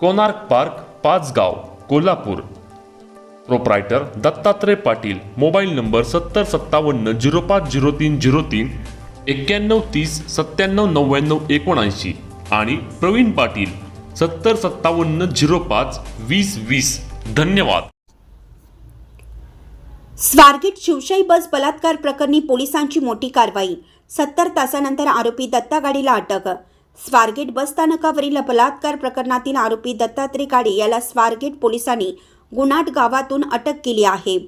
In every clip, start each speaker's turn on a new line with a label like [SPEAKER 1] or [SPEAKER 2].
[SPEAKER 1] Konark park Pachgaon Kolhapur. Proprietor Dattatray Patil mobile number सत्तर सत्तावन्न zero पाच zero तीन झिरो तीन एक्क्याण्णव तीस सत्त्याण्णव नव्याण्णव एकोणऐंशी आणि प्रवीण पाटील सत्तर सत्तावन्न झिरो पाच वीस वीस. धन्यवाद.
[SPEAKER 2] स्वारगेट शिवशाही बस बलात्कार प्रकरणी पोलिसांची मोठी कारवाई. सत्तर तासानंतर आरोपी दत्ता गाडीला अटक. स्वारगेट बसस्थानकावरील बलात्कार प्रकरणातील आरोपी दत्तात्रय काळे याला स्वारगेट पोलिसांनी गुणाट गावातून अटक केली आहे.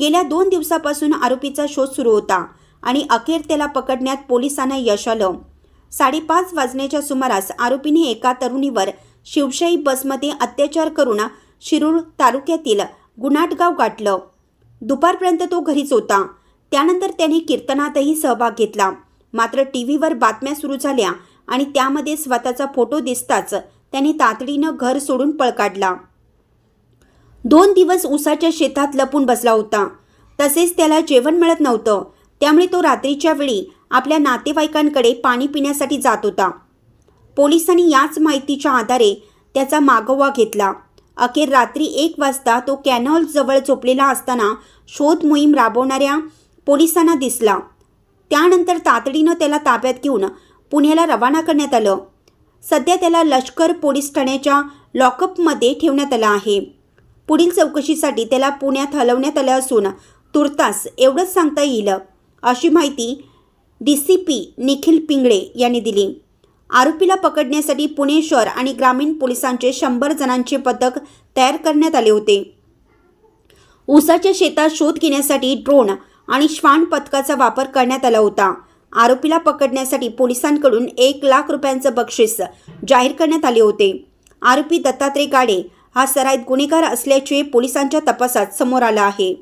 [SPEAKER 2] गेल्या दोन दिवसापासून आरोपीचा शोध सुरू होता आणि अखेर त्याला पकडण्यात पोलिसांना यश आलं. साडेपाच वाजण्याच्या सुमारास आरोपीने एका तरुणीवर शिवशाही बसमध्ये अत्याचार करून शिरूर तालुक्यातील गुणाटगाव गाठलं. दुपारपर्यंत तो घरीच होता. त्यानंतर त्याने कीर्तनातही सहभाग घेतला. मात्र टी व्हीवर बातम्या सुरू झाल्या आणि त्यामध्ये स्वतःचा फोटो दिसताच त्याने तातडीनं घर सोडून पळ काढला दोन दिवस उसाच्या शेतात लपून बसला होता. तसेच त्याला जेवण मिळत नव्हतं. त्यामुळे तो रात्रीच्या वेळी आपल्या नातेवाईकांकडे पाणी पिण्यासाठी जात होता. पोलिसांनी याच माहितीच्या आधारे त्याचा मागोवा घेतला. अखेर रात्री एक वाजता तो कॅनॉलजवळ झोपलेला असताना शोध मोहीम राबवणाऱ्या पोलिसांना दिसला. त्यानंतर तातडीनं त्याला ताब्यात घेऊन पुण्याला रवाना करण्यात आलं. सध्या त्याला लष्कर पोलीस ठाण्याच्या लॉकअपमध्ये ठेवण्यात आलं आहे. पुढील चौकशीसाठी त्याला पुण्यात हलवण्यात आलं असून तुर्तास एवढंच सांगता येईल अशी माहिती D C P Nikhil Pingale यांनी दिली. आरोपीला पकडण्यासाठी पुणे शहर आणि ग्रामीण पोलिसांचे शंभर जणांचे पथक तयार करण्यात आले होते. ऊसाच्या शेतात शोध घेण्यासाठी ड्रोन आणि श्वान पथकाचा वापर करण्यात आला होता. आरोपीला पकडण्यासाठी पोलिसांकडून एक लाख रुपयांचं बक्षीस जाहीर करण्यात आले होते. आरोपी दत्तात्रय गाडे हा सराईत गुन्हेगार असल्याचे पोलिसांच्या तपासात समोर आलं आहे.